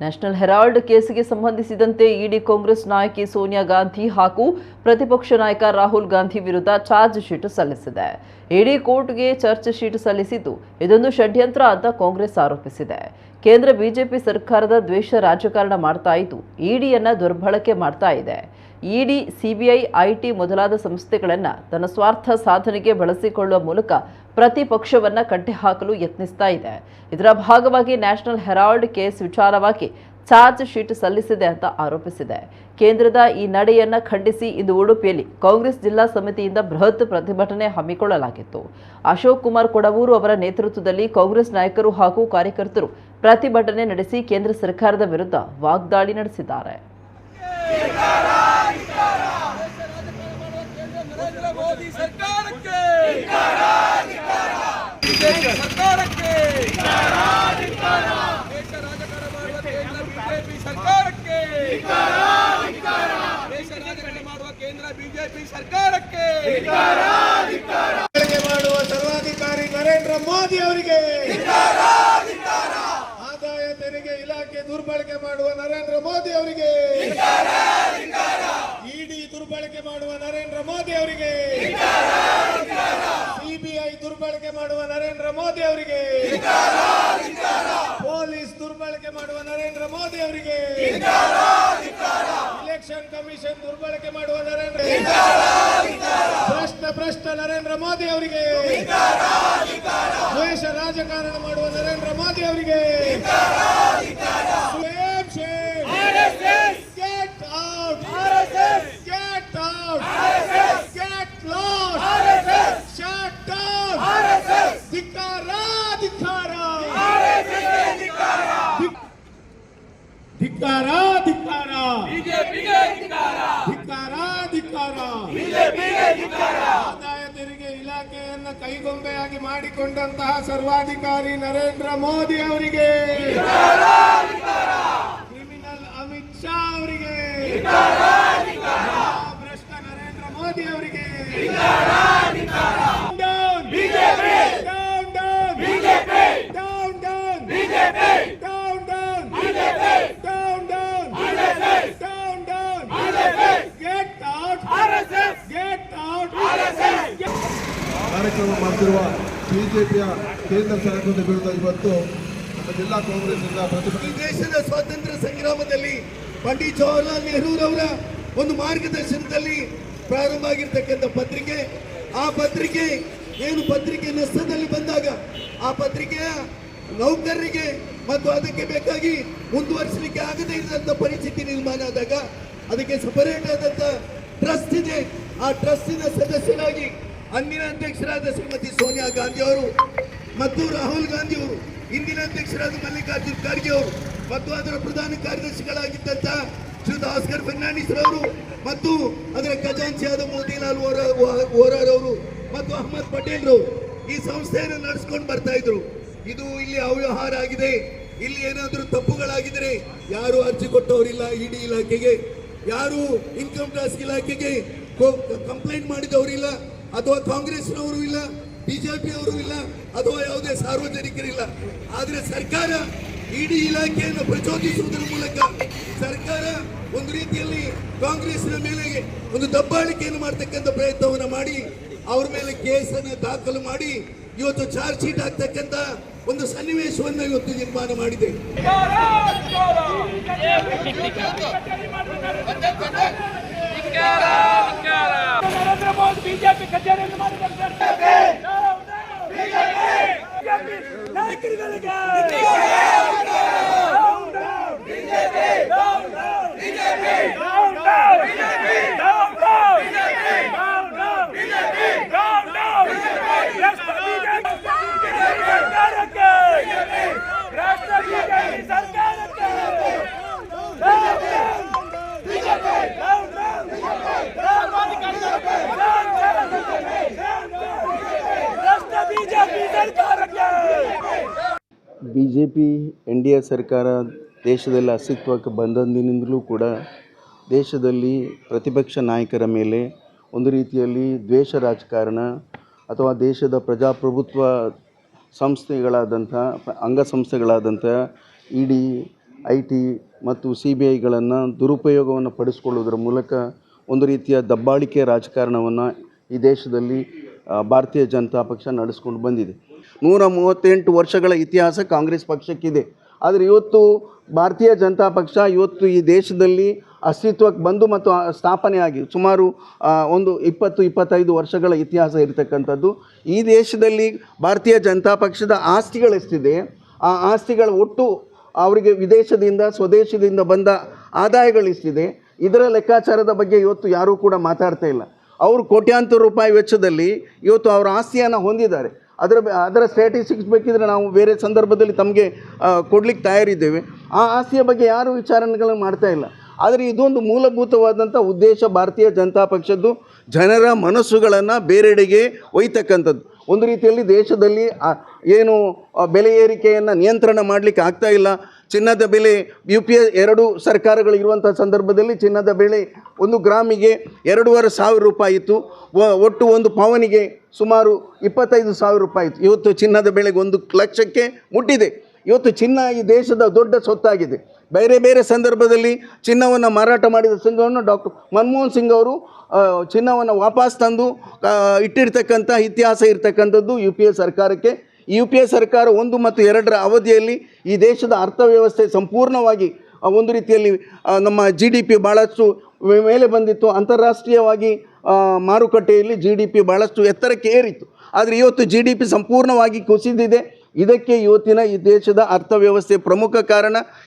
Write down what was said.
National Herald ಕೇಸಿಗೆ ಸಂಬಂಧಿಸಿದಂತೆ ಇಡಿ ಕಾಂಗ್ರೆಸ್ ನಾಯಕಿ ಸೋನಿಯಾ ಗಾಂಧಿ ಹಾಗೂ ಪ್ರತಿಪಕ್ಷ ನಾಯಕ ರಾಹುಲ್ ಗಾಂಧಿ ವಿರುದ್ಧ ಚಾರ್ಜ್ ಶೀಟ್ ಸಲ್ಲಿಸಿದೆ. ಇಡಿ ಕೋರ್ಟ್ಗೆ ಚಾರ್ಜ್ ಶೀಟ್ ಸಲ್ಲಿಸಿದ್ದು ಇದೊಂದು ಷಡ್ಯಂತ್ರ ಅಂತ ಕಾಂಗ್ರೆಸ್ ಆರೋಪಿಸಿದೆ. ಕೇಂದ್ರ ಬಿಜೆಪಿ ಸರ್ಕಾರದ ದ್ವೇಷ ರಾಜಕಾರಣ ಮಾಡ್ತಾ ಇದ್ದು ಇಡಿಯನ್ನ ದುರ್ಬಳಕೆ ಮಾಡ್ತಾ ಇದೆ. ಇಡಿ, ಸಿಬಿಐ, ಐಟಿ ಮೊದಲಾದ ಸಂಸ್ಥೆಗಳನ್ನು ತನ್ನ ಸ್ವಾರ್ಥ ಸಾಧನೆಗೆ ಬಳಸಿಕೊಳ್ಳುವ ಮೂಲಕ ಪ್ರತಿಪಕ್ಷವನ್ನ ಕಟ್ಟಿಹಾಕಲು ಯತ್ನಿಸ್ತಾ ಇದೆ. ಇದರ ಭಾಗವಾಗಿ ನ್ಯಾಷನಲ್ ಹೆರಾಲ್ಡ್ ಕೇಸ್ ವಿಚಾರವಾಗಿ ಚಾರ್ಜ್ ಶೀಟ್ ಸಲ್ಲಿಸಿದೆ ಅಂತ ಆರೋಪಿಸಿದೆ. ಕೇಂದ್ರದ ಈ ನಡೆಯನ್ನು ಖಂಡಿಸಿ ಇಂದು ಉಡುಪಿಯಲ್ಲಿ ಕಾಂಗ್ರೆಸ್ ಜಿಲ್ಲಾ ಸಮಿತಿಯಿಂದ ಬೃಹತ್ ಪ್ರತಿಭಟನೆ ಹಮ್ಮಿಕೊಳ್ಳಲಾಗಿತ್ತು. ಅಶೋಕ್ ಕುಮಾರ್ ಕೊಡವೂರು ಅವರ ನೇತೃತ್ವದಲ್ಲಿ ಕಾಂಗ್ರೆಸ್ ನಾಯಕರು ಹಾಗೂ ಕಾರ್ಯಕರ್ತರು ಪ್ರತಿಭಟನೆ ನಡೆಸಿ ಕೇಂದ್ರ ಸರ್ಕಾರದ ವಿರುದ್ಧ ವಾಗ್ದಾಳಿ ನಡೆಸಿದ್ದಾರೆ ಮೋದಿ ಸರ್ಕಾರಕ್ಕೆ ಬಿಜೆಪಿ ಸರ್ಕಾರಕ್ಕೆ ದೇಶ ರಾಜಕಾರಣ ಮಾಡುವ ಕೇಂದ್ರ ಬಿಜೆಪಿ ಸರ್ಕಾರಕ್ಕೆ ದೇಶ ರಾಜಕಾರಣ ಮಾಡುವ ಕೇಂದ್ರ ಬಿಜೆಪಿ ಸರ್ಕಾರಕ್ಕೆ. ಮಾಡುವ ಸರ್ವಾಧಿಕಾರಿ ನರೇಂದ್ರ ಮೋದಿ ಅವರಿಗೆ. ಆದಾಯ ತೆರಿಗೆ ಇಲಾಖೆ ದುರ್ಬಳಕೆ ಮಾಡುವ ನರೇಂದ್ರ ಮೋದಿ ಅವರಿಗೆ. ಇಡಿ ದುರ್ಬಳಕೆ ಮಾಡುವ ನರೇಂದ್ರ ಮೋದಿ ಅವರಿಗೆ. ಸಿಬಿಐ ದುರ್ಬಳಕೆ ಮಾಡುವ ನರೇಂದ್ರ ಮೋದಿ ಅವರಿಗೆ. ಪೊಲೀಸ್ ದುರ್ಬಳಕೆ ಮಾಡುವ ನರೇಂದ್ರ ಮೋದಿ ಅವರಿಗೆ. ಇಲೆಕ್ಷನ್ ಕಮಿಷನ್ ದುರ್ಬಳಕೆ ಮಾಡುವ ನರೇಂದ್ರ ಭ್ರಷ್ಟ ಭ್ರಷ್ಟ ನರೇಂದ್ರ ಮೋದಿ ಅವರಿಗೆ ದ್ವೇಷ ರಾಜಕಾರಣ ಮಾಡುವ ನರೇಂದ್ರ ಮೋದಿ ಅವರಿಗೆ ಧಿಕ್ಕಾರ ಧಿಕ್ಕಾರ ಧಿಕ್ಕಾರ ಧಿಕ್ಕಾರ ಆದಾಯ ತೆರಿಗೆ ಇಲಾಖೆಯನ್ನ ಕೈಗೊಂಬೆಯಾಗಿ ಮಾಡಿಕೊಂಡಂತಹ ಸರ್ವಾಧಿಕಾರಿ ನರೇಂದ್ರ ಮೋದಿ ಅವರಿಗೆ. ಕ್ರಿಮಿನಲ್ ಅಮಿತ್ ಶಾ ಅವರಿಗೆ. ಕಾರ್ಯಕ್ರಮ ಮಾಡ್ತಿರುವ ಬಿಜೆಪಿಯ ಕೇಂದ್ರ ಸರ್ಕಾರದ ವಿರುದ್ಧ ಇವತ್ತು ಜಿಲ್ಲಾ ಕಾಂಗ್ರೆಸ್ ದೇಶದ ಸ್ವಾತಂತ್ರ್ಯ ಸಂಗ್ರಾಮದಲ್ಲಿ ಪಂಡಿತ್ ಜವಾಹರ್ಲಾಲ್ ನೆಹರೂರವರ ಒಂದು ಮಾರ್ಗದರ್ಶನದಲ್ಲಿ ಪ್ರಾರಂಭ ಆಗಿರ್ತಕ್ಕಂಥ ಪತ್ರಿಕೆ, ಆ ಪತ್ರಿಕೆ ಏನು ಪತ್ರಿಕೆ ನಷ್ಟದಲ್ಲಿ ಬಂದಾಗ ಆ ಪತ್ರಿಕೆಯ ನೌಕರರಿಗೆ ಮತ್ತು ಅದಕ್ಕೆ ಬೇಕಾಗಿ ಮುಂದುವರಿಸಲಿಕ್ಕೆ ಆಗದೇ ಇದ್ದಂಥ ಪರಿಸ್ಥಿತಿ ನಿರ್ಮಾಣ ಆದಾಗ ಅದಕ್ಕೆ ಸಪರೇಟ್ ಆದಂಥ ಟ್ರಸ್ಟ್ ಇದೆ. ಆ ಟ್ರಸ್ಟಿನ ಸದಸ್ಯರಾಗಿ ಅಂದಿನ ಅಧ್ಯಕ್ಷರಾದ ಶ್ರೀಮತಿ ಸೋನಿಯಾ ಗಾಂಧಿ ಅವರು ಮತ್ತು ರಾಹುಲ್ ಗಾಂಧಿ ಅವರು, ಇಂದಿನ ಅಧ್ಯಕ್ಷರಾದ ಮಲ್ಲಿಕಾರ್ಜುನ್ ಖರ್ಗೆ ಅವರು ಮತ್ತು ಅದರ ಪ್ರಧಾನ ಕಾರ್ಯದರ್ಶಿಗಳಾಗಿದ್ದಂತಹ ಶ್ರೀಯುತ ಆಸ್ಕರ್ ಫರ್ನಾಂಡಿಸ್ ಅವರು ಮತ್ತು ಅದರ ಖಜಾಂಚಿಯಾದ ಮೋತಿಲಾಲ್ ಓರಾರ್ ಅವರು ಮತ್ತು ಅಹಮದ್ ಪಟೇಲ್ ಅವರು ಈ ಸಂಸ್ಥೆಯನ್ನು ನಡೆಸ್ಕೊಂಡು ಬರ್ತಾ ಇದ್ರು. ಇದು ಇಲ್ಲಿ ಅವ್ಯವಹಾರ ಆಗಿದೆ. ಇಲ್ಲಿ ಏನಾದರೂ ತಪ್ಪುಗಳಾಗಿದ್ರೆ ಯಾರು ಅರ್ಜಿ ಕೊಟ್ಟವರಿಲ್ಲ, ಇಡಿ ಇಲಾಖೆಗೆ. ಯಾರು ಇನ್ಕಮ್ ಟ್ಯಾಕ್ಸ್ ಇಲಾಖೆಗೆ ಕಂಪ್ಲೇಂಟ್ ಮಾಡಿದವರಿಲ್ಲ. ಅಥವಾ ಕಾಂಗ್ರೆಸ್ನವರು ಇಲ್ಲ ಬಿಜೆಪಿ ಅವರು ಇಲ್ಲ, ಅಥವಾ ಯಾವುದೇ ಸಾರ್ವಜನಿಕರಿಲ್ಲ. ಆದರೆ ಸರ್ಕಾರ ಇಡೀ ಇಲಾಖೆಯನ್ನು ಪ್ರಚೋದಿಸುವುದರ ಮೂಲಕ ಸರ್ಕಾರ ಒಂದು ರೀತಿಯಲ್ಲಿ ಕಾಂಗ್ರೆಸ್ನ ಮೇಲೆ ಒಂದು ದಬ್ಬಾಳಿಕೆಯನ್ನು ಮಾಡ್ತಕ್ಕಂಥ ಪ್ರಯತ್ನವನ್ನು ಮಾಡಿ, ಅವ್ರ ಮೇಲೆ ಕೇಸನ್ನು ದಾಖಲು ಮಾಡಿ, ಇವತ್ತು ಚಾರ್ಜ್ ಶೀಟ್ ಆಗ್ತಕ್ಕಂಥ ಒಂದು ಸನ್ನಿವೇಶವನ್ನು ಇವತ್ತು ನಿರ್ಮಾಣ ಮಾಡಿದೆ ನರೇಂದ್ರ ಮೋದಿ ಬಿಜೆಪಿ ಕಚೇರಿಯನ್ನು ಮಾಡಿದ್ದಾರೆ BJP. ನಾಯಕರುಗಳಿಗೆ. B J P N D A ಸರ್ಕಾರ ದೇಶದಲ್ಲಿ ಅಸ್ತಿತ್ವಕ್ಕೆ ಬಂದಂದಿನಿಂದಲೂ ಕೂಡ ದೇಶದಲ್ಲಿ ಪ್ರತಿಪಕ್ಷ ನಾಯಕರ ಮೇಲೆ ಒಂದು ರೀತಿಯಲ್ಲಿ ದ್ವೇಷ ರಾಜಕಾರಣ ಅಥವಾ ದೇಶದ ಪ್ರಜಾಪ್ರಭುತ್ವ ಸಂಸ್ಥೆಗಳಾದಂಥ, ಅಂಗಸಂಸ್ಥೆಗಳಾದಂಥ ಇ ಡಿ, ಐ ಟಿ ಮತ್ತು ಸಿ ಬಿ ಐಗಳನ್ನು ದುರುಪಯೋಗವನ್ನು ಪಡಿಸ್ಕೊಳ್ಳೋದ್ರ ಮೂಲಕ ಒಂದು ರೀತಿಯ ದಬ್ಬಾಳಿಕೆ ರಾಜಕಾರಣವನ್ನು ಈ ದೇಶದಲ್ಲಿ ಭಾರತೀಯ ಜನತಾ ಪಕ್ಷ ನಡೆಸ್ಕೊಂಡು ಬಂದಿದೆ. ನೂರ ಮೂವತ್ತೆಂಟು ವರ್ಷಗಳ ಇತಿಹಾಸ ಕಾಂಗ್ರೆಸ್ ಪಕ್ಷಕ್ಕಿದೆ. ಆದರೆ ಇವತ್ತು ಭಾರತೀಯ ಜನತಾ ಪಕ್ಷ ಇವತ್ತು ಈ ದೇಶದಲ್ಲಿ ಅಸ್ತಿತ್ವಕ್ಕೆ ಬಂದು ಮತ್ತು ಸ್ಥಾಪನೆಯಾಗಿ ಸುಮಾರು ಒಂದು ಇಪ್ಪತ್ತು, ಇಪ್ಪತ್ತೈದು ವರ್ಷಗಳ ಇತಿಹಾಸ ಇರತಕ್ಕಂಥದ್ದು. ಈ ದೇಶದಲ್ಲಿ ಭಾರತೀಯ ಜನತಾ ಪಕ್ಷದ ಆಸ್ತಿಗಳೆಷ್ಟಿದೆ ಆ ಆಸ್ತಿಗಳ ಒಟ್ಟು ಅವರಿಗೆ ವಿದೇಶದಿಂದ, ಸ್ವದೇಶದಿಂದ ಬಂದ ಆದಾಯಗಳಿಷ್ಟಿದೆ ಇದರ ಲೆಕ್ಕಾಚಾರದ ಬಗ್ಗೆ ಇವತ್ತು ಯಾರೂ ಕೂಡ ಮಾತಾಡ್ತಾ ಇಲ್ಲ. ಅವರು ಕೋಟ್ಯಾಂತರ ರೂಪಾಯಿ ವೆಚ್ಚದಲ್ಲಿ ಇವತ್ತು ಅವರ ಆಸ್ತಿಯನ್ನು ಹೊಂದಿದ್ದಾರೆ. ಅದರ ಅದರ ಸ್ಟ್ಯಾಟಿಸ್ಟಿಕ್ಸ್ ಬೇಕಿದ್ರೆ ನಾವು ಬೇರೆ ಸಂದರ್ಭದಲ್ಲಿ ತಮಗೆ ಕೊಡ್ಲಿಕ್ಕೆ ತಯಾರಿದ್ದೇವೆ. ಆ ಆಸ್ತಿಯ ಬಗ್ಗೆ ಯಾರೂ ವಿಚಾರಣೆಗಳನ್ನು ಮಾಡ್ತಾ ಇಲ್ಲ. ಆದರೆ ಇದೊಂದು ಮೂಲಭೂತವಾದಂಥ ಉದ್ದೇಶ ಭಾರತೀಯ ಜನತಾ ಪಕ್ಷದ್ದು, ಜನರ ಮನಸ್ಸುಗಳನ್ನು ಬೇರೆಡೆಗೆ ಒಯ್ತಕ್ಕಂಥದ್ದು. ಒಂದು ರೀತಿಯಲ್ಲಿ ದೇಶದಲ್ಲಿ ಏನು ಬೆಲೆ ಏರಿಕೆಯನ್ನು ನಿಯಂತ್ರಣ ಮಾಡಲಿಕ್ಕೆ ಆಗ್ತಾ ಇಲ್ಲ. ಚಿನ್ನದ ಬೆಲೆ ಯು ಪಿ ಎ ಎರಡು ಸರ್ಕಾರಗಳು ಇರುವಂಥ ಸಂದರ್ಭದಲ್ಲಿ ಚಿನ್ನದ ಬೆಲೆ ಒಂದು ಗ್ರಾಮಿಗೆ ಎರಡೂವರೆ ಸಾವಿರ ರೂಪಾಯಿ ಇತ್ತು. ಒಟ್ಟು ಒಂದು ಪವನಿಗೆ ಸುಮಾರು ಇಪ್ಪತ್ತೈದು ಸಾವಿರ ರೂಪಾಯಿ ಇತ್ತು. ಇವತ್ತು ಚಿನ್ನದ ಬೆಲೆಗೆ ಒಂದು ಲಕ್ಷಕ್ಕೆ ಮುಟ್ಟಿದೆ. ಇವತ್ತು ಚಿನ್ನ ಈ ದೇಶದ ದೊಡ್ಡ ಸೊತ್ತಾಗಿದೆ. ಬೇರೆ ಬೇರೆ ಸಂದರ್ಭದಲ್ಲಿ ಚಿನ್ನವನ್ನು ಮಾರಾಟ ಮಾಡಿದ ಸಂಘವನ್ನು ಡಾಕ್ಟರ್ ಮನಮೋಹನ್ ಸಿಂಗ್ ಅವರು ಚಿನ್ನವನ್ನು ವಾಪಸ್ ತಂದು ಇಟ್ಟಿರ್ತಕ್ಕಂಥ ಇತಿಹಾಸ ಇರ್ತಕ್ಕಂಥದ್ದು ಯು ಪಿ ಎ ಸರ್ಕಾರಕ್ಕೆ ಯು ಪಿ ಎ ಸರ್ಕಾರ ಒಂದು ಮತ್ತು ಎರಡರ ಅವಧಿಯಲ್ಲಿ ಈ ದೇಶದ ಅರ್ಥವ್ಯವಸ್ಥೆ ಸಂಪೂರ್ಣವಾಗಿ ಒಂದು ರೀತಿಯಲ್ಲಿ ನಮ್ಮ ಜಿ ಡಿ ಪಿ ಭಾಳಷ್ಟು ಮೇಲೆ ಬಂದಿತ್ತು. ಅಂತಾರಾಷ್ಟ್ರೀಯವಾಗಿ ಮಾರುಕಟ್ಟೆಯಲ್ಲಿ ಜಿ ಡಿ ಪಿ ಭಾಳಷ್ಟು ಎತ್ತರಕ್ಕೆ ಏರಿತ್ತು. ಆದರೆ ಇವತ್ತು ಜಿ ಡಿ ಪಿ ಸಂಪೂರ್ಣವಾಗಿ ಕುಸಿದಿದೆ. ಇದಕ್ಕೆ ಇವತ್ತಿನ ಈ ದೇಶದ ಅರ್ಥವ್ಯವಸ್ಥೆ ಪ್ರಮುಖ ಕಾರಣ.